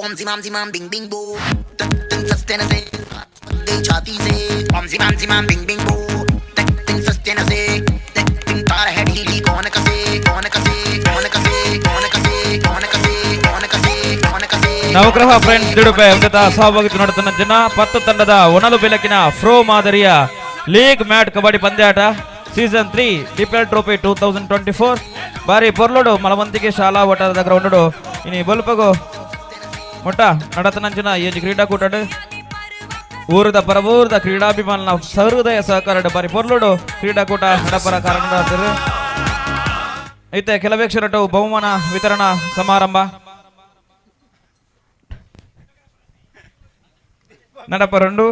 ओम जिमाम जिमाम Bing Bing बो तक तिन सस्ते न से गई छाती से ओम जिमाम जिमाम बिंग बिंग बो तक तिन सस्ते न से तक तिन तार है ढीली कौन कसे कौन कसे कौन कसे कौन कसे कौन कसे कौन कसे कौन कसे ನವಗ್ರಹ ಫ್ರೆಂಡ್ಸ್ ದಿಡುಪೆ ಉನ್ನತ ಸಹಭಾಗಿತ್ವ ನಡೆತನ ಜನ ಪತ್ತು ತಂಡದ ಒಣಲು ಬೆಳಕಿನ ಫ್ರೋ ಮಾದರಿಯ ಲೀಗ್ ಮ್ಯಾಟ್ ಕಬಡ್ಡಿ ಪಂದ್ಯಾಟ season three ಡಿಪೆಲ್ trophy two thousand twenty four ಬಾರಿ ಪೊರ್ಲೋಡು ಮಲವಂತಿಗೆ ಶಾಲಾ ಒಟ್ಟಾರದ ಗ್ರೌಂಡು ಇನಿ ಬಲ್ಪಗು ಮೊಟ್ಟ ನಡತನಂಚಿನ ಏಜ್ ಕ್ರೀಡಾಕೂಟ ಊರದ ಪರಬೂರದ ಕ್ರೀಡಾಭಿಮಾನ ಸಹೃದಯ ಸಹಕಾರ ಬಾರಿ ಪೊರ್ಲೋಡು ಕ್ರೀಡಾಕೂಟ ನಡಪರ ಕಾರಣ ಐತೆ ಕೆಲವೇಕ್ಷರಟು ಬಹುಮಾನ ವಿತರಣಾ ಸಮಾರಂಭ. ನಡಪರಂಡು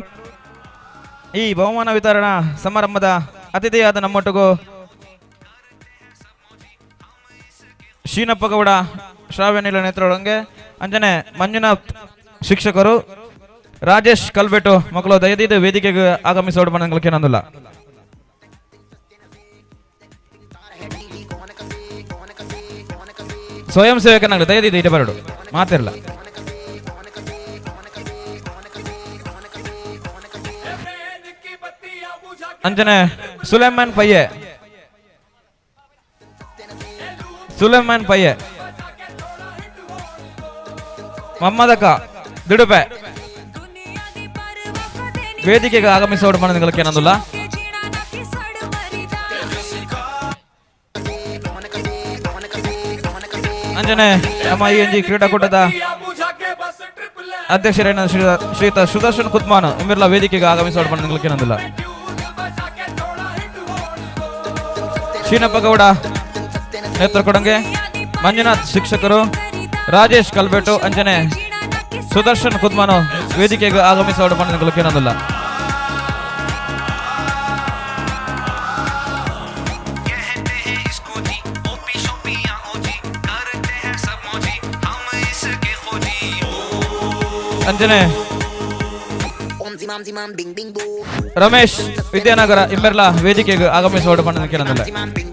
ಈ ಬಹುಮಾನ ವಿತರಣಾ ಸಮಾರಂಭದ ಅತಿಥಿಯಾದ ನಮ್ಮೊಟ್ಟಿಗೂ ಶೀನಪ್ಪಗೌಡ, ಶ್ರಾವ್ಯ ನಿಲ ನೇತ್ರೊಳಗೆ ಅಂಜನೆ ಮಂಜುನಾಥ್ ಶಿಕ್ಷಕರು, ರಾಜೇಶ್ ಕಲ್ಬೆಟ್ಟು ಮಕ್ಕಳು ದಯದಿದ್ದು ವೇದಿಕೆಗೆ ಆಗಮಿಸೋಡ್ ಬಂದಂಗೆ ನಂದಿಲ್ಲ ಸ್ವಯಂ ಸೇವಕನಾಗಲಿ ದಯದಿದ್ದು ಇಟ್ಟು ಬರಡು ಮಾತಿರಲ್ಲ ಅಂಜನೆ ಸುಲೇಮಾನ್ ಪಯ್ಯೆ ಸುಲೇಮಾನ್ ಪಯ್ಯೆ ಮಮ್ಮದಕ್ಕ, ದುಡುಪೆ. ವೇದಿಕೆಗೆ ಆಗಮಿಸೋಡು ಮನಗಳಿಗೆ ಏನಂದಿಲ್ಲ? ಅಂಜನೆ ನಮ್ಮ ಈ ಜಿ ಕ್ರೀಡಾಕೂಟದ ಅಧ್ಯಕ್ಷರೇನ ಶ್ರೀ- ಶ್ರೀಯುತ ಸುದರ್ಶನ್ ಕುತ್ಮಾನ್ ಇಮ್ಮಿರ್ಲ ವೇದಿಕೆಗೆ ಆಗಮಿಸೋಡು ಮನಗಳಿಗೆ ಏನಂದಿಲ್ಲ? ಶೀನಪ್ಪ ಗೌಡ ನೇತ್ರ ಕೊಡಂಗೆ, ಮಂಜುನಾಥ್ ಶಿಕ್ಷಕರು ರಾಜೇಶ್, ಕಲ್ಬೆಟ್ಟು, ಅಂಜನೆ, ಸುದರ್ಶನ್, ಕುದ್ಮನು ವೇದಿಕೆಗೆ ಆಗಮಿಸಿ ಹೊರಡು ಮಾಡಿಕೊಳ್ಳೋಕ್ಕೇನೊಂದಿಲ್ಲ ಅಂಜನೆ, ರಮೇಶ್, ವಿದ್ಯಾನಗರ, ಇಂಬೆರ್ಲಾ ವೇದಿಕೆಗೆ ಆಗಮಿಸಿ ಹೊರಡು ಮಾಡಿಕೊಳ್ಳೋಕ್ಕಿಲ್ಲ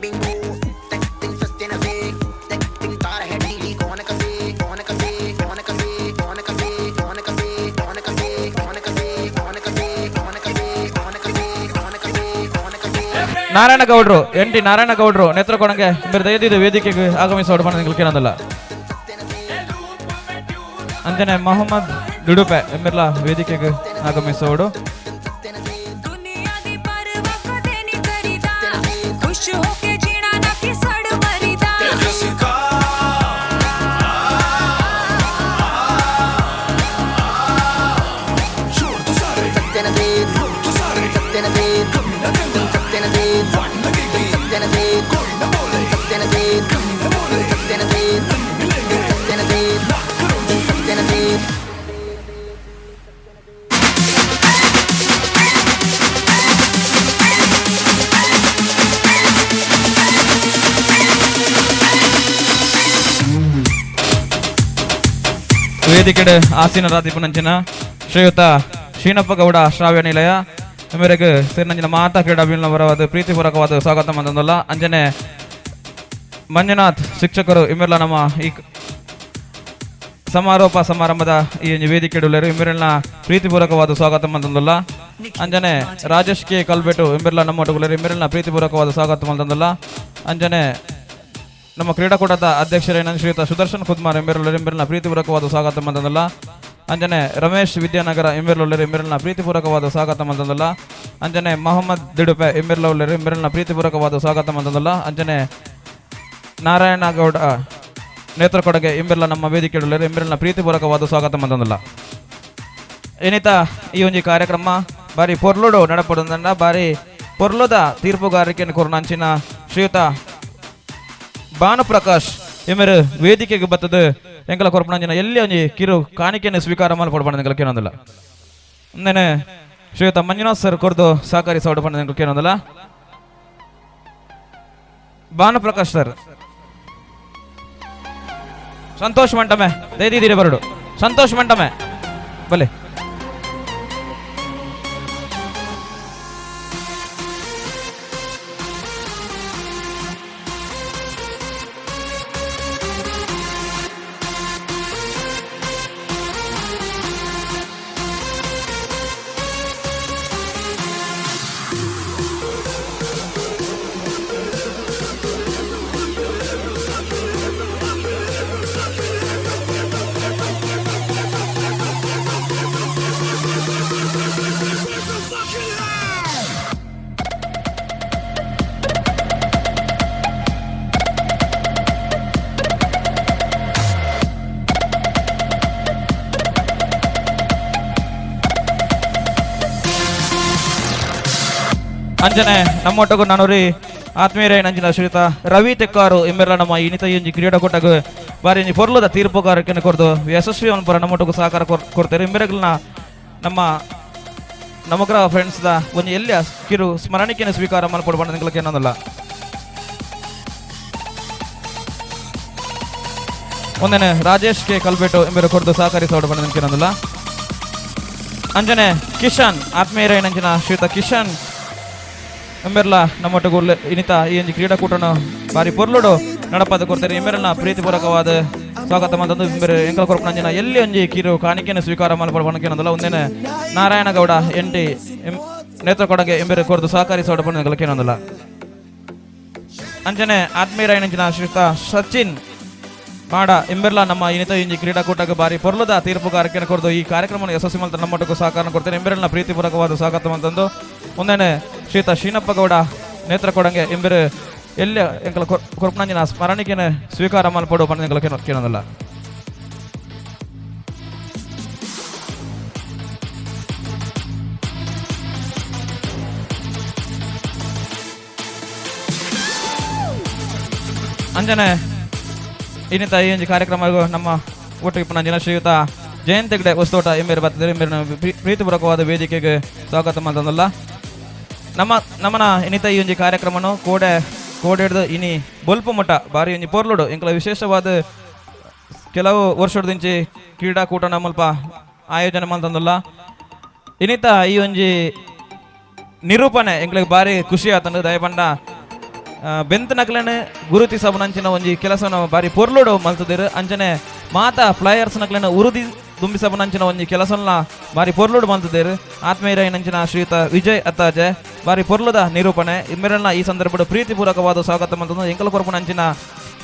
ನಾರಾಯಣಗೌಡರು, ಎನ್ ಟಿ ನಾರಾಯಣಗೌಡರು, ನೇತ್ರ ಕೊಡಂಗೆ ದಯದಿದ್ದು ವೇದಿಕೆಗೆ ಆಗಮಿಸಿ ಹೊಡ್ಬಾರ್ದು ನಿಮಗೆ ಅಂತೇನೆ ಮೊಹಮ್ಮದ್ ದುಡುಪೆ ಎಂಬಿರ್ಲಾ ವೇದಿಕೆಗೆ ಆಗಮಿಸೋಡು ವೇದಿಕೆಡೆ ಆಸೀನರಾದಿಪುನಂಚಿನ ಶ್ರೀಯುತ ಶ್ರೀನಪ್ಪ ಗೌಡ ಶ್ರಾವ್ಯ ನಿಲಯ. ಮೇರೆಗೆ ಸಿರಿನಂಜಿನ ಮಾತಾ ಕ್ರೀಡಾಭಿನವರವಾದ ಪ್ರೀತಿಪೂರ್ವಕವಾದ ಸ್ವಾಗತ ಮಂದಲ್ಲ ಅಂಜನೆ ಮಂಜುನಾಥ್ ಶಿಕ್ಷಕರು ಇಮ್ಮೆಲ್ಲ ನಮ್ಮ ಈ ಸಮಾರೋಪ ಸಮಾರಂಭದ ಈ ವೇದಿಕೆ ಉಳ್ಳರು ಇಮ್ಮೆರಲ್ನ ಪ್ರೀತಿಪೂರ್ವಕವಾದ ಸ್ವಾಗತ ಮಂದಲ್ಲ ಅಂಜನೆ ರಾಜೇಶ್ ಕೆ ಕಲ್ಬೆಟ್ಟು ಇಮ್ಮೆಲ್ಲ ನಮ್ಮ ಒಟ್ಟುಗುಳ್ಳರು ಇಮ್ಮೆರಲ್ನ ಪ್ರೀತಿಪೂರ್ವಕವಾದ ಸ್ವಾಗತ ಮಂದಲ್ಲ ಅಂಜನೆ ನಮ್ಮ ಕ್ರೀಡಾಕೂಟದ ಅಧ್ಯಕ್ಷರೇನ ಶ್ರೀಯುತ ಸುದರ್ಶನ್ ಕುದ್ಮಾರ್ ಎಂಬೆರಲ್ಲರು ಎಂಬೆರಲ್ನ ಪ್ರೀತಿಪೂರ್ವಕವಾದ ಸ್ವಾಗತ ಮಂದಲ್ಲ ಅಂಜನೆ ರಮೇಶ್ ವಿದ್ಯಾನಗರ ಎಂಬೆರಲ್ಲರು ಎಂಬೆರಲ್ನ ಪ್ರೀತಿಪೂರ್ವಕವಾದ ಸ್ವಾಗತ ಮಂದಲ್ಲ ಅಂಜನೆ ಮೊಹಮ್ಮದ್ ದಿಡುಪೆ ಎಂಬೆರಲ್ಲರು ಎಂಬೆರಲ್ನ ಪ್ರೀತಿಪೂರ್ವಕವಾದ ಸ್ವಾಗತ ಮಂದಲ್ಲ ಅಂಜನೆ ನಾರಾಯಣ ಗೌಡ ನೇತ್ರ ಕೊಡಗೆ ಎಂಬೆಲ್ಲ ನಮ್ಮ ವೇದಿಕೆ ಎಂಬೆರಲ್ನ ಪ್ರೀತಿಪೂರ್ವಕವಾದ ಸ್ವಾಗತ ಮಂದಲ್ಲ ಏನಿತ ಈ ಒಂದು ಕಾರ್ಯಕ್ರಮ? ಬಾರಿ ಪೊರ್ಲುಡು ನಡಪಡುವುದನ್ನ ಬಾರಿ ಪೊರ್ಲುದ ತೀರ್ಪುಗಾರಿಕೆಯನ್ನು ಅಂಚಿನ ಶ್ರೀಯುತ ಭಾನುಪ್ರಕಾಶ್ ಎಮರು ವೇದಿಕೆಗೆ ಬರ್ತದೆ. ಎಂಕಲ ಕೊರಪಣಂಜಿನ ಎಲ್ಲಿ ಒಂಜಿ ಕಿರು ಕಾಣಿಕೆಯನ್ನು ಸ್ವೀಕಾರ ಮಾಡಿ ಕೊಡ್ಬಾರ್ದು ಎಂಕಲ ಕೇಳೋದಿಲ್ಲ. ಒಂದೇನೆ ಶ್ರೀಯುತ ಮಂಜುನಾಥ್ ಸರ್ ಕೊರ್ದು ಸಹಕಾರಿ ಸೌಡ ಪಂಡ ಎಂಕಲ ಕೇಳೋದಿಲ್ಲ. ಸರ್. ಸಂತೋಷ್ ಮಂಟಮೆ ದಯದಿದ್ದೀರಿ ಬರಡು ಸಂತೋಷ್ ಮಂಟಮೆ ಬಲೆ ಅಂಜನೆ ನಮ್ಮೊಟ್ಟಗು ನಾನೂರಿ ಆತ್ಮೀಯರೇ, ನಂಜಿನ ಶ್ರೀತ ರವಿ ತೆಕ್ಕಾರು ಎಂಬೆಲ್ಲ ನಮ್ಮ ಇನಿತ ಇಂಜಿ ಕೊಟ್ಟಾಗ ಬಾರಿ ಇಂಜಿ ಪೊರ್ಲದ ತೀರ್ಪುಗಾರಕ್ಕೆ ಕೊರ್ದು ಯಶಸ್ವಿ ಅನ್ಪರ ನಮ್ಮೊಟ್ಟಗು ಸಹಕಾರ ಕೊರ್- ಕೊಡ್ತಾರೆ ಎಂಬೆರಗಲ್ನ ನಮ್ಮ, ನಮಗ್ರ ಫ್ರೆಂಡ್ಸ್ ದ ಒಂದು ಎಲ್ಲಿ ಕಿರು ಸ್ಮರಣಿಕೆಯನ್ನು ಸ್ವೀಕಾರ ಮಾಡ್ಕೊಡ್ಬಾರ್ದು ನಿಂಗ್ಲಕ್ಕೆ ಏನನ್ನಲ್ಲ ಒಂದೇನೆ ರಾಜೇಶ್ ಕೆ ಕಲ್ಬೆಟ್ಟು ಎಂಬೆರ ಕೊಡ್ದು ಸಹಕರಿಸೋಡು ಬಂದ ನಿಂತಿರೋದಿಲ್ಲ ಅಂಜನೆ ಕಿಶನ್, ಆತ್ಮೀಯರೇ, ನಂಜಿನ ಶ್ರೀತ ಕಿಶನ್ ಎಂಬೆರ್ಲ ನಮ್ಮೊಟ್ಟಿಗೆ ಉಲ್ಲೆ ಇನಿತ ಈ ಒಂದು ಕ್ರೀಡಾಕೂಟನ ಬಾರಿ ಪೊರ್ಲುಡು ನಡಪದ ಕೊಡ್ತಾರೆ ಎಂಬೆರಲ್ನ ಪ್ರೀತಿಪೂರ್ವಕವಾದ ಸ್ವಾಗತ ಮಂತಂದು ಎಂಕಲ ಕೊರಪು ನಂಜಿನ ಎಲ್ಲಿ ಒಂಜಿ ಕಿರು ಕಾಣಿಕೆಯನ್ನು ಸ್ವೀಕಾರ ಮಾಡ್ಕೊಳ್ಬಣಕೇನದಲ್ಲ ಒಂದೇನೆ ನಾರಾಯಣ ಗೌಡ ಎಂಟಿ ಎಂ- ನೇತ್ರ ಕೊಡಗೆ ಎಂಬೆರೆ ಕೊರದು ಸಹಕಾರಿ ಬಂದ ನಿಂಗ್ಲಕ್ಕೇನದಲ್ಲ ಅಂಜನೆ ಆತ್ಮೀಯರ ಶ್ರೀತ ಸಚಿನ್ ಮಾಡ ಎಂಬೆರ್ಲ ನಮ್ಮ ಇನಿತ ಇಂಜಿ ಕ್ರೀಡಾಕೂಟಕ್ಕೆ ಬಾರಿ ಪೊರ್ಲದ ತೀರ್ಪು ಕಾರ್ಯಕ್ರಮ ಕೊಡ್ದು ಈ ಕಾರ್ಯಕ್ರಮವನ್ನು ಯಶಸ್ವಿ ಮಾಡ್ತಾರೆ ಸಹಕಾರನ ಸಹಕಾರ ಕೊಡ್ತಾರೆ ಎಂಬೆರಲ್ನ ಪ್ರೀತಿಪೂರ್ವಕವಾದ ಸ್ವಾಗತ ಅಂತಂದು ಒಂದೇನೆ ಶ್ರೀತ ಶೀನಪ್ಪಗೌಡ ನೇತ್ರ ಕೊಡಂಗೆ ಎಂಬೆರು ಎಲ್ಲಿ ಎಂಕಲ ಕೊರ್ಪನಂಜಿನ ಸ್ಮರಣಿಕೆಯನ್ನು ಸ್ವೀಕಾರ ಮಲ್ಪಡು ಎಂಕಲ ಕೇಳೋದಲ್ಲ ಅಂಜನೆ, ಇನ್ನಿತ ಈ ಒಂದು ಕಾರ್ಯಕ್ರಮಗೂ ನಮ್ಮ ಒಟ್ಟಿಗೆ ಪುನಃ ಶ್ರೀಯುತ ಜಯಂತಿಗಡೆ ಹೊಸತೋಟ ಎಂಬೇರು ಬರ್ತಿದ್ದಾರೆ ಎಂಬೇರಿನ ಪ್ರೀ- ಪ್ರೀತಿಪೂರ್ವಕವಾದ ವೇದಿಕೆಗೆ ಸ್ವಾಗತ ಮಾಡ್ತಂದಲ್ಲ ನಮ್ಮ ನಮ್ಮನ ಇನ್ನಿತ ಈ ಒಂಜಿ ಕಾರ್ಯಕ್ರಮನು ಕೋಡೆ ಕೋಡೆ ಹಿಡ್ದು ಇನಿ ಬೊಲ್ಪು ಮಠ ಬಾರಿ ಒಂಜಿ ಪೊರ್ಲುಡು. ಇಂಕಲ ವಿಶೇಷವಾದ ಕೆಲವು ವರ್ಷದಿಂಚಿ ಕ್ರೀಡಾಕೂಟನ ನಮ್ಮಲ್ಪ ಆಯೋಜನೆ ಮಾಡ್ತಂದಲ್ಲ. ಇನ್ನಿತ ಈ ಒಂಜಿ ನಿರೂಪಣೆ ಎಂಗ್ಲಿಗೆ ಬಾರಿ ಖುಷಿ ಆತಂದು. ದಯಪಂಡ ಬೆಂತ ನಕಲನೆ ಗುರುತಿ ಸಬನಂಚಿನ ಒಂಜಿ ಕೆಲಸನ ಬಾರಿ ಪೊರ್ಲುಡು ಮಲ್ತದಿರು. ಅಂಚನೆ ಮಾತ ಫ್ಲೈಯರ್ಸ್ ನಕಲನೆ ಉರುದಿ ದುಂಬಿ ಸಬನಂಚಿನ ಒಂಜಿ ಕೆಲಸನ ಬಾರಿ ಪೊರ್ಲುಡು ಮಲ್ತದಿರು ಆತ್ಮೀಯರ ನಂಚಿನ ಶ್ರೀಯುತ ವಿಜಯ್ ಅತ್ತಾಜೆ. ಬಾರಿ ಪೊರ್ಲುದ ನಿರೂಪಣೆ. ಇಮ್ಮೆರಲ್ನ ಈ ಸಂದರ್ಭದ ಪ್ರೀತಿಪೂರ್ವಕವಾದ ಸ್ವಾಗತ ಮಂತಂದು. ಎಂಕಲ ಕೊರಪು ನಂಚಿನ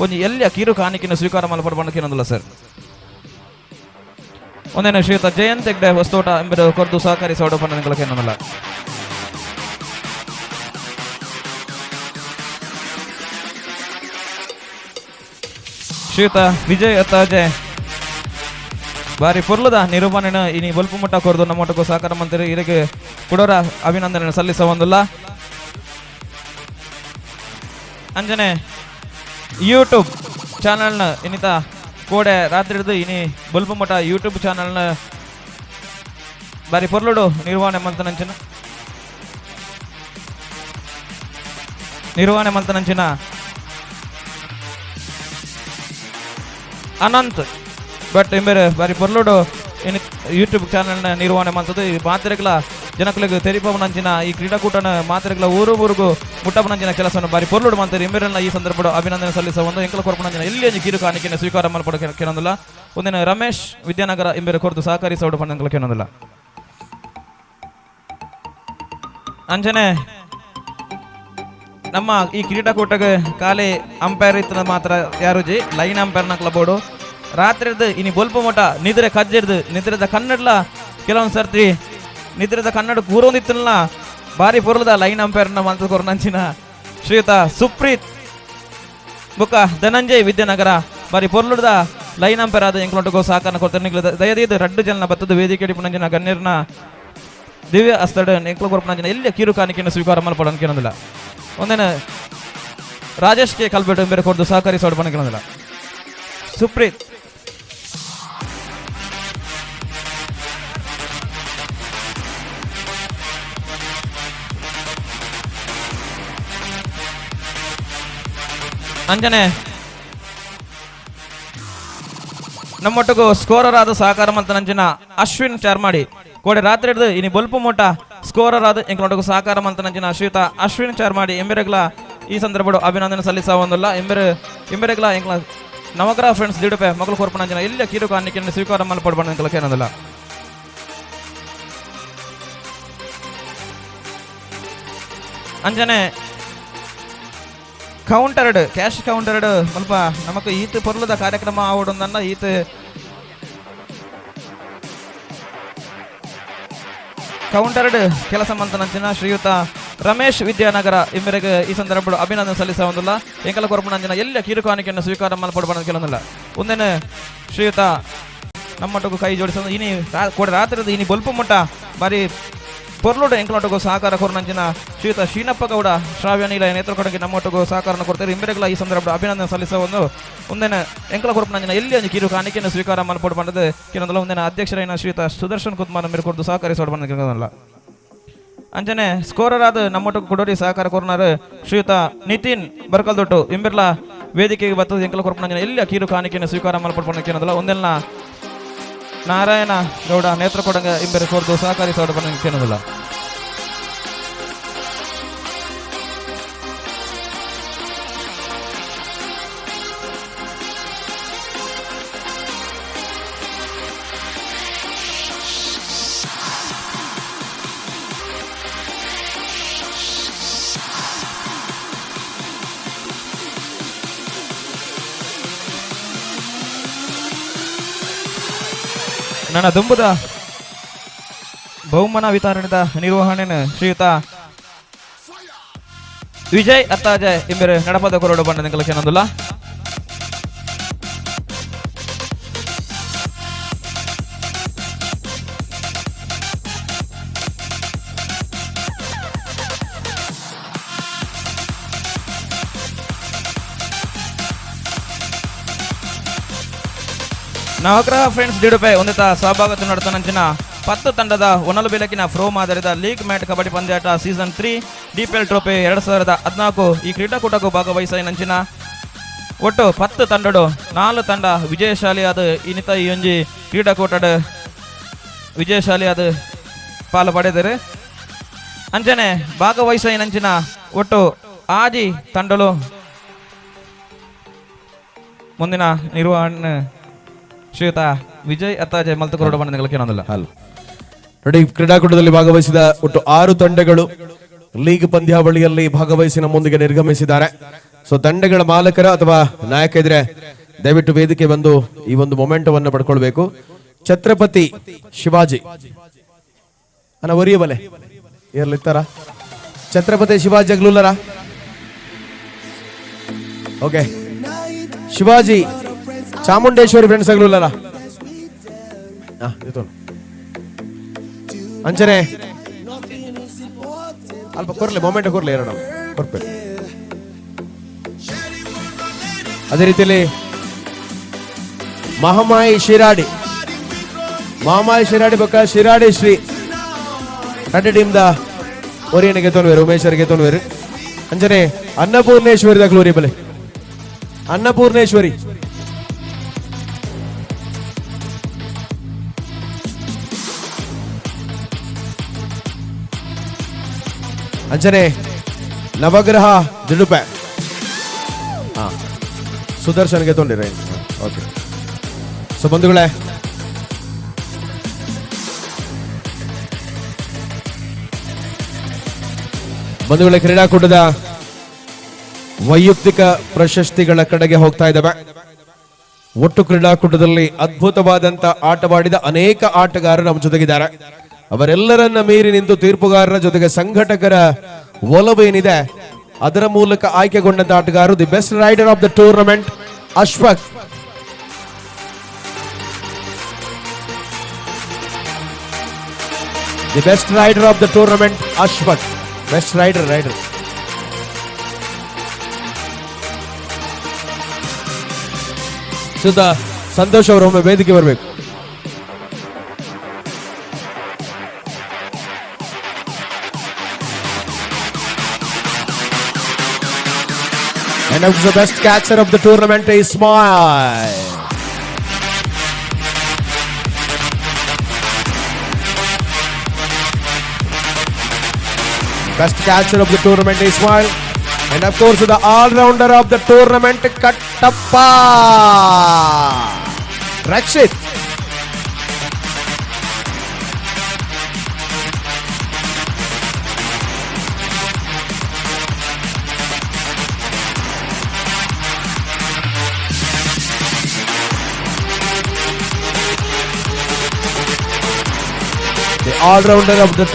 ಒಂಜಿ ಎಲ್ಲಿಯ ಕಿರು ಕಾಣಿಕೆಯನ್ನು ಸ್ವೀಕಾರ ಮಲ್ಪಡ್ಬಂಡಕ್ಕೇನಲ್ಲ ಸರ್. ಒಂದೇನೆ ಶ್ರೀಯುತ ಜಯಂತ್ ಹೆಗ್ಡೆ ಹೊಸ್ತೋಟ ಎಂಬುದು ಕೊರ್ದು ಸಹಕರಿಸೋಡು ಪಂಡನಗಳಕ್ಕೇನಲ್ಲ ಶ್ರೀಯುತ ವಿಜಯ್ ಅತ್ತಾಜೆ. ಬಾರಿ ಪುರ್ಲದ ನಿರೂಪಣೆನ ಇನಿ ಬಲ್ಪು ಮಟ್ಟ ಕೊರ್ದು ನಮ್ಮ ಮಟ್ಟಕ್ಕೂ ಸಹಕಾರ ಮಂತ್ರಿ ಇದಕ್ಕೆ ಕೊಡೋರ ಅಭಿನಂದನೆ ಸಲ್ಲಿಸವಂದಿಲ್ಲ. ಅಂಜನೆ ಯೂಟ್ಯೂಬ್ ಚಾನಲ್ನ ಇನ್ನಿತ ಕೋಡೆ ರಾತ್ರಿ ಹಿಡಿದು ಇನಿ ಬಲ್ಪು ಮಠ ಯೂಟ್ಯೂಬ್ ಚಾನಲ್ನ ಬಾರಿ ಪೊರ್ಲುಡು ನಿರ್ವಹಣೆ ಮಂತನಂಚಿನ ನಿರ್ವಹಣೆ ಮಂತನಂಚಿನ ಅನಂತ್. ಬಟ್ ಎಂಬೇರೆ ಬಾರಿ ಬರ್ಲೋಡು. ಇನ್ ಯೂಟ್ಯೂಬ್ ಚಾನಲ್ನ ನಿರ್ವಹಣೆ ಮಾಡ್ತದೆ. ಈ ಮಾತ್ರೆಗಳ ಜನಗಳಿಗೆ ತೆರಿಪವನಂಚಿನ ಈ ಕ್ರೀಡಾಕೂಟನ ಮಾತ್ರೆಗಳ ಊರು ಊರಿಗೂ ಮುಟ್ಟಪನಂಚಿನ ಕೆಲಸವನ್ನು ಬಾರಿ ಪೊರ್ಲುಡು ಮಾಡ್ತಾರೆ ಎಂಬೇರನ್ನ ಈ ಸಂದರ್ಭ ಅಭಿನಂದನೆ ಸಲ್ಲಿಸುವ ಒಂದು ಎಂಕಲ ಕೊರಪನಂಚಿನ ಎಲ್ಲಿ ಕಿರು ಕಾಣಿಕೆಯನ್ನು ಸ್ವೀಕಾರ ಮಾಡಪಡ ಕೇಳೋದಿಲ್ಲ. ಒಂದಿನ ರಮೇಶ್ ವಿದ್ಯಾನಗರ ಎಂಬೇರೆ ಕೊರತು ಸಹಕರಿಸೋಡು ಪಂಡಂಕಲ ಕೇಳೋದಿಲ್ಲ. ಅಂಜನೆ, ನಮ್ಮ ಈ ಕ್ರೀಡಾಕೂಟಕ್ಕೆ ಖಾಲಿ ಅಂಪೈರ್ ಇತ್ತು ಮಾತ್ರ ಯಾರು ಜಿ? ಲೈನ್ ಅಂಪೈರ್ನ ಕ್ಲಬೋಡು ರಾತ್ರಿದ ಇನಿ ಬೊಲ್ಪ ಮಠ ನಿದ್ರೆ ಕಜ್ಜಿರ್ದು ನಿದ್ರೆದ ಕನ್ನಡಲ ಕೆಲವೊಂದು ಸರ್ತಿ, ನಿದ್ರೆದ ಕನ್ನಡ ಕೂರೊಂದಿತ್ತಲ್ಲ ಬಾರಿ ಪೊರ್ಲದ ಲೈನ್ ಅಂಪೈರ್ನ ಮಂತ ಕೊರನಂಚಿನ ಶ್ರೀಯುತ ಸುಪ್ರೀತ್. ಬುಕ್ಕ ಧನಂಜಯ್ ವಿದ್ಯಾನಗರ ಬಾರಿ ಪೊರ್ಲುಡ್ದ ಲೈನ್ ಅಂಪೈರ್ ಆದ ಎಂಕ್ಲೊಟ್ಟಿಗೂ ಸಹಕಾರ ಕೊಡ್ತಾರೆ ನಿಗ್ಲ ದಯದೀದು ರಡ್ಡು ಜನ ಬತ್ತದ ವೇದಿಕೆ ಪುನಂಜಿನ ಗಣ್ಯರ್ನ ದಿವ್ಯ ಅಸ್ತಡ ಎಂಕ್ಲ ಕೊರಪನಂಜಿನ ಎಲ್ಲಿ ಕಿರು ಕಾಣಿಕೆಯನ್ನು ಸ್ವೀಕಾರ ಮಾಡಪಡ ಕೇಳೋದಿಲ್ಲ. ಒಂದೇನ ರಾಜೇಶ್ ಕೆ ಕಲ್ಬೇಟು ಬೇರೆ ಕೊಡ್ದು ಸೌಡ್ ಬಣ್ಣ ಕೇಳೋದಿಲ್ಲ. ಸುಪ್ರೀತ್. ಅಂಜನೆ. ನಮ್ಮೊಟ್ಟಿಗೂ ಸ್ಕೋರರ್ ಆದ ಸಹಕಾರ ಮಂತನಂಚಿನ ಅಶ್ವಿನ್ ಚಾರ್ಮಾಡಿ ಕೋಡೆ ರಾತ್ರಿ ಹಿಡಿದು ಇನಿ ಬಲ್ಪು ಮೋಟ ಸ್ಕೋರರ್ ಆದ ಎಂಕಲೊಟ್ಟಿಗೂ ಸಹಕಾರ ಮಂತನಂಚಿನ ಶ್ರೀಯುತ ಅಶ್ವಿನ್ ಚಾರ್ಮಾಡಿ ಎಂಬೆರೆಗ್ಲ ಈ ಸಂದರ್ಭದ ಅಭಿನಂದನೆ ಸಲ್ಲಿಸ ಒಂದಲ್ಲ. ಎಂಬೆರೆ, ಎಂಬೆರೆಗ್ಲ ಎಂಕ್ಲ ನವಗ್ರಹ ಫ್ರೆಂಡ್ಸ್ ದಿಡುಪೆ, ಮಗಳು ಕೊರ್ಪಣಂಚಿನ ಎಲ್ಲ ಕಿರು ಕಾಣಿಕೆಯನ್ನು ಸ್ವೀಕಾರ ಮಲ್ಪಡ್ಬಣ್ಣ ಎಂಕಲಕ್ಕೆ ಏನದಲ್ಲ ಅಂಜನೆ ಕೌಂಟರ್ಡ್ ಕ್ಯಾಶ್ ಕೌಂಟರ್ಡ್ ಸ್ವಲ್ಪ ಈತ ಪೊರ್ಲದ ಕಾರ್ಯಕ್ರಮ ಆವಡೊಂದನ್ನ ಈತ. ಕೌಂಟರ್ಡ್ ಕೆಲಸ ಮಂತನಂಚಿನ ಶ್ರೀಯುತ ರಮೇಶ್ ವಿದ್ಯಾನಗರ. ಇಬ್ಬರಿಗೆ ಈ ಸಂದರ್ಭ ಅಭಿನಂದನೆ ಸಲ್ಲಿಸ ಒಂದಿಲ್ಲ. ಎಂಕಲ ಕೊರಪಣಂಜಿನ ಎಲ್ಲ ಕಿರು ಕಾಣಿಕೆಯನ್ನು ಸ್ವೀಕಾರ ಮಲ್ಪಡ್ಬಣ್ಣ ಕೆಲವೊಂದಿಲ್ಲ ಒಂದೇನೆ, ಶ್ರೀಯುತ ನಮ್ಮಟ್ಟಗೂ ಕೈ ಜೋಡಿಸೋದು, ಇನಿ ರಾತ್ರಿ ಇನಿ ಬಲ್ಪು ಮಟ್ಟ. ಬಾರಿ ಪೊರ್ಲುಡ ಎಂಕ್ಲೊಟ್ಟಿಗೂ ಸಹಕಾರ ಕೊರನಂಚಿನ ಶ್ರೀತ ಶೀನಪ್ಪ ಗೌಡ, ಶ್ರಾವ್ಯ ನೀಲ ನೇತೃತ್ವಕ್ಕೆ ನಮ್ಮೊಟ್ಟಿಗೂ ಸಹಕಾರನ ಕೊಡ್ತಾರೆ. ಇಂಬೆರೆಗಳ ಈ ಸಂದರ್ಭ ಅಭಿನಂದನೆ ಸಲ್ಲಿಸುವ ಒಂದು ಮುಂದಿನ ಎಂಕಲ ಕೊರಪನಂಜಿನ ಎಲ್ಲಿ ಅಂಜಿ ಕಿರು ಕಾಣಿಕೆಯನ್ನು ಸ್ವೀಕಾರ ಮಾಡ್ಬೋದು ಬಂದದೆ ಕೆಲವೊಂದಲ್ಲ ಮುಂದಿನ ಅಧ್ಯಕ್ಷರೈನ ಶ್ರೀತ ಸುದರ್ಶನ್ ಕುಮಾರ್ ಮೇರೆ ಕೊಡ್ದು ಸಹಕರಿಸೋಡು ಬಂದ ಅಂಜನೆ ಸ್ಕೋರರ್ ಆದ ನಮ್ಮೊಟ್ಟಿಗೆ ಕೊಡೋರಿ ಸಹಕಾರ ಕೊರ್ನಾರು ಶ್ರೀಯುತ ನಿತಿನ್ ಬರ್ಕಲ್ದೊಟ್ಟು, ಇಂಬೆರ್ಲ ವೇದಿಕೆಗೆ ಬರ್ತದೆ ಎಂಕಲ ಕೊರಪನಂಜಿನ ಎಲ್ಲಿ ಕೀರು ಕಾಣಿಕೆಯನ್ನು ಸ್ವೀಕಾರ ಮಾಡ್ಕೊಂಡು ಬಂದಿರೋದಲ್ಲ ಒಂದೆಲ್ಲ ನಾರಾಯಣ ಗೌಡ ನೇತ್ರ ಕೊಡಂಗ ಇಂಬೆರೆ ಕೊಡ್ದು ಸಹಕರಿಸೋಡು ಬಂದ ಕೇಳೋದಿಲ್ಲ ನನ್ನ ದುಂಬುದ ಬಹುಮಾನ ವಿತರಣೆದ ನಿರ್ವಹಣೆನ ಶ್ರೀಯುತ ವಿಜಯ್ ಅತ್ತಾಜಯ್ ಎಂಬ ನಡಪದ ಕೊರಡು ಬಣ್ಣದ ಕೆಲಸ ನಂದುಲ್ಲ. ನವಗ್ರಹ ಫ್ರೆಂಡ್ಸ್ ದಿಡುಪೆ, ಒಂದಿತ ಸಹಭಾಗತ್ವ ನಡೆತನಂಚಿನ ಪತ್ತು ತಂಡದ ಒನಲು ಬೆಳಕಿನ ಫ್ರೋ ಮಾದರಿದ ಲೀಗ್ ಮ್ಯಾಟ್ ಕಬಡ್ಡಿ ಪಂದ್ಯಾಟ ಸೀಸನ್ ತ್ರೀ ಡಿಪಿಎಲ್ ಟ್ರೋಫಿ ಎರಡು ಸಾವಿರದ ಹದಿನಾಲ್ಕು ಈ ಕ್ರೀಡಾಕೂಟಕ್ಕೂ ಭಾಗವಹಿಸಿ ನಂಚಿನ. ಒಟ್ಟು ಪತ್ತು ತಂಡಡು, ನಾಲ್ಕು ತಂಡ ವಿಜಯಶಾಲಿಯಾದ ಇನ್ನಿತ ಈ ಒಂಜಿ ಕ್ರೀಡಾಕೂಟದ ವಿಜಯಶಾಲಿಯಾದ ಪಾಲು ಪಡೆದರೆ. ಅಂಚನೆ ಭಾಗವಹಿಸಿ ನಂಚಿನ ಒಟ್ಟು ಆಜಿ ತಂಡಲು ಮುಂದಿನ ನಿರ್ವಹಣೆ ಶ್ರೀಯುತ, ವಿಜಯ್ ಅತ್ತಾಜೆ ಮಲ್ತಕೊರಡು ಬಣ್ಣದ ಏನೊಂದಿಲ್ಲ ಅಲ್ಲ ನೋಡಿ, ಕ್ರೀಡಾಕೂಟದಲ್ಲಿ ಭಾಗವಹಿಸಿದ ಒಟ್ಟು ಆರು ತಂಡಗಳು ಲೀಗ್ ಪಂದ್ಯಾವಳಿಯಲ್ಲಿ ಭಾಗವಹಿಸಿ ನಮ್ಮೊಂದಿಗೆ ನಿರ್ಗಮಿಸಿದ್ದಾರೆ. ಸೊ ತಂಡಗಳ ಮಾಲಕರ ಅಥವಾ ನಾಯಕ ಇದ್ರೆ ದಯವಿಟ್ಟು ವೇದಿಕೆ ಬಂದು ಈ ಒಂದು ಮೊಮೆಂಟವನ್ನು ಪಡ್ಕೊಳ್ಬೇಕು. ಛತ್ರಪತಿ ಶಿವಾಜಿ. ಅನ್ನ ಒರಿಯಬಲೆ. ಇರ್ಲಿತ್ತಾರ? ಛತ್ರಪತಿ ಶಿವಾಜಿ ಅಗ್ಲುಲ್ಲರ? ಓಕೆ ಶಿವಾಜಿ ಚಾಮುಂಡೇಶ್ವರಿ ಫ್ರೆಂಡ್ಸ್ ಆಗ್ಲಲ್ಲ ಅಂಚನೆ ಅಲ್ಪ ಕೊರ್ಲೆ ಮೊಮೆಂಟ್ ಕೊರ್ಲಿ ಎರಡು. ಕೊರ್ಪೇನೆ ಅದೇ ರೀತಿಯಲ್ಲಿ ಮಹಾಮಾಯಿ ಶಿರಾಡಿ. ಮಹಾಮಾಯಿ ಶಿರಾಡಿ ಬಕ? ಶಿರಾಡಿ ಶ್ರೀ ನನ್ನ ಟೀಮ್ದ ಒರಿಯನ ಗೆದ್ದೋನ್ವೇರು ಉಮೇಶ್ವರ್ ಗೆದ್ದೋನ್ವೇರು ಅಂಜನೆ ಅನ್ನಪೂರ್ಣೇಶ್ವರಿ ದಾಖಲು ಬಲೆ. ಅನ್ನಪೂರ್ಣೇಶ್ವರಿ. ಅಂಜನೆ ನವಗ್ರಹ ದಿಡುಪೆ. ಹಾ, ಸುದರ್ಶನ್ಗೆ ತೊಂದಿರ ಓಕೆ. ಸೊ ಬಂಧುಗಳೇ ಬಂಧುಗಳೇ, ಕ್ರೀಡಾಕೂಟದ ವೈಯಕ್ತಿಕ ಪ್ರಶಸ್ತಿಗಳ ಕಡೆಗೆ ಹೋಗ್ತಾ ಇದ್ದಾವೆ. ಒಟ್ಟು ಕ್ರೀಡಾಕೂಟದಲ್ಲಿ ಅದ್ಭುತವಾದಂತ ಆಟವಾಡಿದ ಅನೇಕ ಆಟಗಾರರು ನಮ್ಮ ಜೊತೆಗಿದ್ದಾರೆ. ಅವರೆಲ್ಲರನ್ನ ಮೀರಿ ನಿಂತು ತೀರ್ಪುಗಾರರ ಜೊತೆಗೆ ಸಂಘಟಕರ ಒಲವು ಏನಿದೆ ಅದರ ಮೂಲಕ ಆಯ್ಕೆಗೊಂಡಂತ ಆಟಗಾರರು the best raider of the tournament Ashwak the best raider of the tournament Ashwak best raider raider Sudha, Santosh ಅವರು ಒಮ್ಮೆ ವೇದಿಕೆ ಬರಬೇಕು. And of course the best catcher of the tournament is Smile. Best catcher of the tournament is Smile. And of course, the all-rounder of the tournament, Kattappa. Rakshit. All-rounder of the.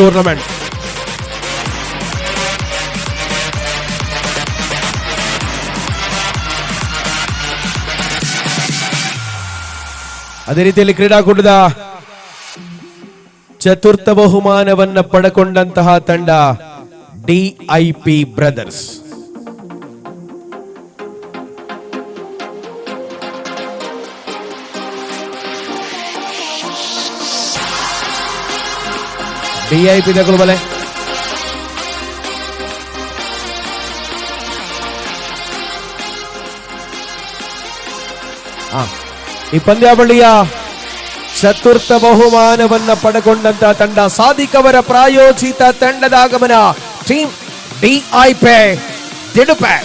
ಅದೇ ರೀತಿಯಲ್ಲಿ ಕ್ರೀಡಾಕೂಟದ ಚತುರ್ಥ ಬಹುಮಾನವನ್ನು ಪಡೆಕೊಂಡಂತಹ ತಂಡ DIP brothers DIP ತಗೊಳ್ಳು ಬಲೆ ಆ, ಈ ಪಂದ್ಯಾವಳಿಯ ಚತುರ್ಥ ಬಹುಮಾನವನ್ನ ಪಡೆಕೊಂಡಂತ ತಂಡ ಸಾದಿಕ್ ಅವರ ಪ್ರಾಯೋಜಿತ ತಂಡದ ಆಗಮನ ಟೀಮ್ ಡಿಐಪೆ ತಿಡುಪೆ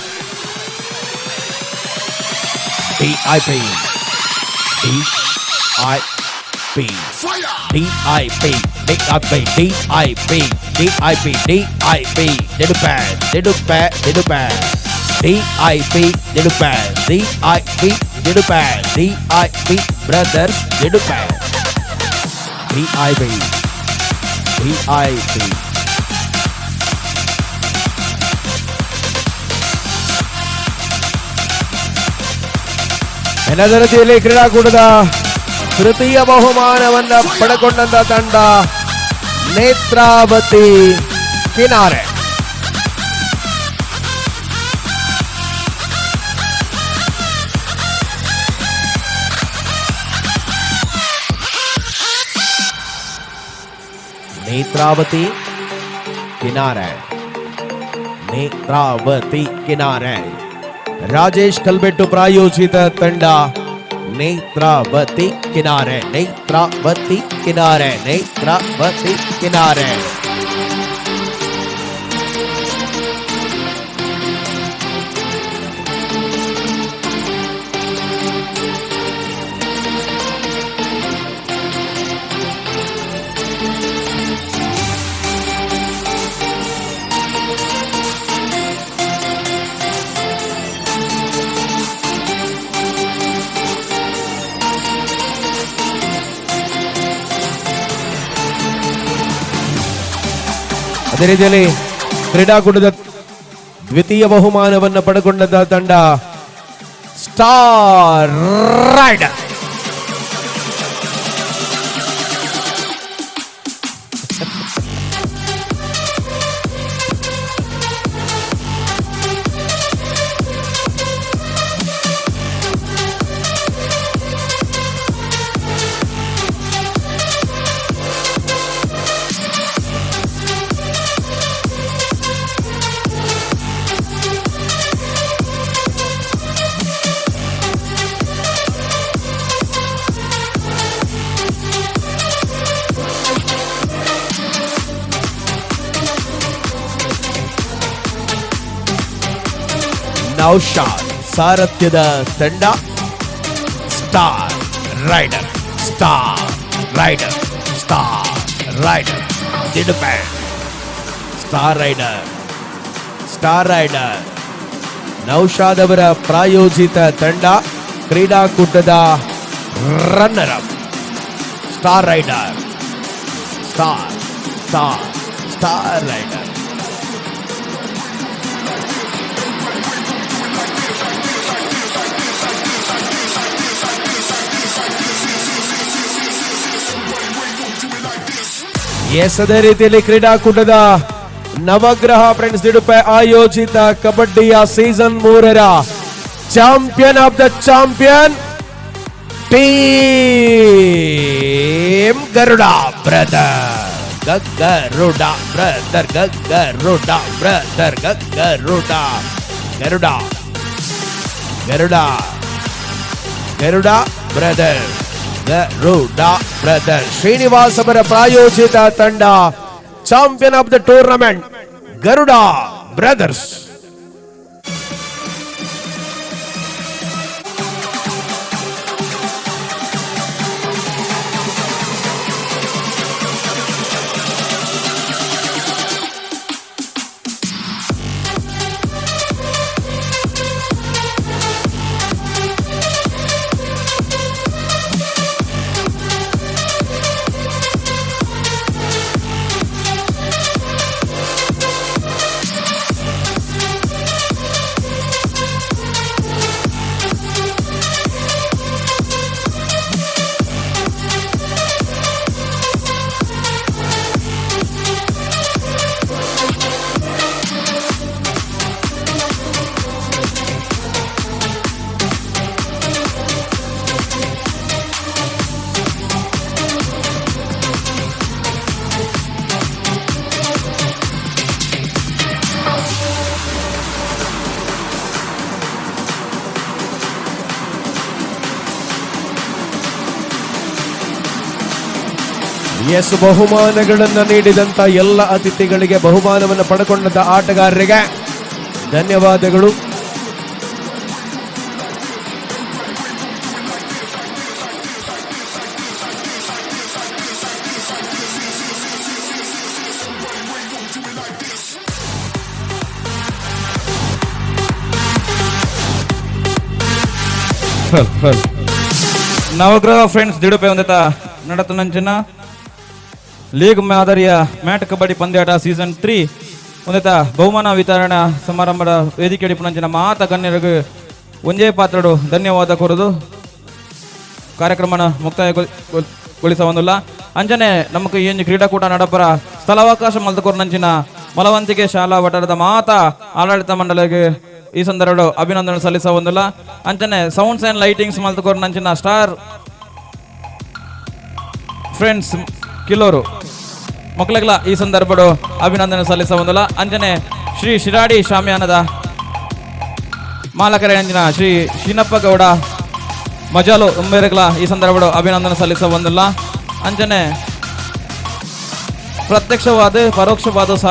DIP DIP DIP DIP DIP DIP DIP ತಿಡುಪೆ ತಿಡುಪೆ ತಿಡುಪೆ DIP ತಿಡುಪೆ DIP ತಿಡುಪೆ DIP brothers ತಿಡುಪೆ DIP DIP ಎನದರತಿಯಲ್ಲಿ ಕ್ರೀಡಾಕೂಟದ ತೃತೀಯ ಬಹುಮಾನವನ್ನ ಪಡೆಕೊಂಡಂತ ತಂಡ ನೇತ್ರಾವತಿ ಕಿನಾರೆ ನೇತ್ರಾವತಿ ಕಿನಾರೆ ನೇತ್ರಾವತಿ ಕಿನಾರೆ ರಾಜೇಶ್ ಕಲ್ಬೆಟ್ಟು ಪ್ರಾಯೋಜಿತ ತಂಡ नेत्रावती किनारे नेत्रावती किनारे नेत्रावती किनारे। ಅದೇ ಕ್ರೀಡಾಕೂಟದ ದ್ವಿತೀಯ ಬಹುಮಾನವನ್ನು ಪಡೆಕೊಂಡಂತಹ ತಂಡ ಸ್ಟಾರ್ ರೈಡರ್ ನೌಶಾದ್ ಸಾರಥ್ಯದ ತಂಡ. Star raider star raider star raider Didupe star raider star raider Naushad ಅವರ ಪ್ರಾಯೋಜಿತ ತಂಡ, ಕ್ರೀಡಾಕೂಟದ runner up star raider star star star raider S ಅದೇ ರೀತಿಯಲ್ಲಿ ಕ್ರೀಡಾಕೂಟದ ನವಗ್ರಹ ಫ್ರೆಂಡ್ಸ್ ದಿಡುಪೆ ಆಯೋಜಿತ ಕಬಡ್ಡಿಯ ಸೀಸನ್ ಮೂರರ champion of the champion team Garuda brother ಗಗ್ಗರುಡ brother ಗಗ್ಗರುಡ brother ಗಗ್ಗರುಡ Garuda Garuda Garuda brother Garuda brother Srinivas ಅವರ ಪ್ರಾಯೋಜಿತ ತಂಡ champion of the tournament Garuda brothers S ಬಹುಮಾನಗಳನ್ನು ನೀಡಿದಂತ ಎಲ್ಲ ಅತಿಥಿಗಳಿಗೆ ಬಹುಮಾನವನ್ನು ಪಡೆಕೊಂಡಂತ ಆಟಗಾರರಿಗೆ ಧನ್ಯವಾದಗಳು. ನವಗ್ರಹ ಫ್ರೆಂಡ್ಸ್ ದಿಡುಪೆ ಒಂದಿತ ನಡತನಂಚಿನ ಲೀಗ್ ಮಾದರಿಯ ಮ್ಯಾಟ್ ಕಬಡ್ಡಿ ಪಂದ್ಯಾಟ ಸೀಸನ್ ತ್ರೀ ಒಂದೇತ ಬಹುಮಾನ ವಿತರಣಾ ಸಮಾರಂಭದ ವೇದಿಕೆ ಪುನಂಜನ ಮಾತ ಗಣ್ಯರಿಗೆ ಒಂದೇ ಪಾತ್ರಡು ಧನ್ಯವಾದ ಕೊರದು. ಕಾರ್ಯಕ್ರಮನ ಮುಕ್ತಾಯಗೊಳಿಸವಂದಿಲ್ಲ ಅಂಜನೆ, ನಮಗೆ ಏನು ಕ್ರೀಡಾಕೂಟ ನಡಪರ ಸ್ಥಳಾವಕಾಶ ಮಲ್ತಕೋರ್ನಂಚಿನ ಮಲವಂತಿಕೆ ಶಾಲಾ ವಟರದ ಮಾತ ಆಡಳಿತ ಮಂಡಳಿಗೆ ಈ ಸಂದರ್ಭ ಅಭಿನಂದನೆ ಸಲ್ಲಿಸವಂದಿಲ್ಲ ಅಂಚನೆ ಸೌಂಡ್ಸ್ ಆ್ಯಂಡ್ ಲೈಟಿಂಗ್ಸ್ ಮಲ್ತಕೋರ್ನಂಚಿನ ಸ್ಟಾರ್ ಫ್ರೆಂಡ್ಸ್ ಕಿಲೋರು ಮಕ್ಕಳಿಗೆಲ್ಲ ಈ ಸಂದರ್ಭಡು ಅಭಿನಂದನೆ ಸಲ್ಲಿಸವಂದಿಲ್ಲ ಅಂಜನೆ ಶ್ರೀ ಶಿರಾಡಿ ಶಾಮಿಯಾನದ ಮಾಲಕರ ಅಂಜನ ಶ್ರೀ ಶೀನಪ್ಪ ಗೌಡ ಮಜಾಲು ಉಂಬೇರೆಗಳ ಈ ಸಂದರ್ಭಡು ಅಭಿನಂದನೆ ಸಲ್ಲಿಸ ಬಂದಿಲ್ಲ ಅಂಜನೆ ಪ್ರತ್ಯಕ್ಷವಾದ, ಪರೋಕ್ಷವಾದ ಸಹ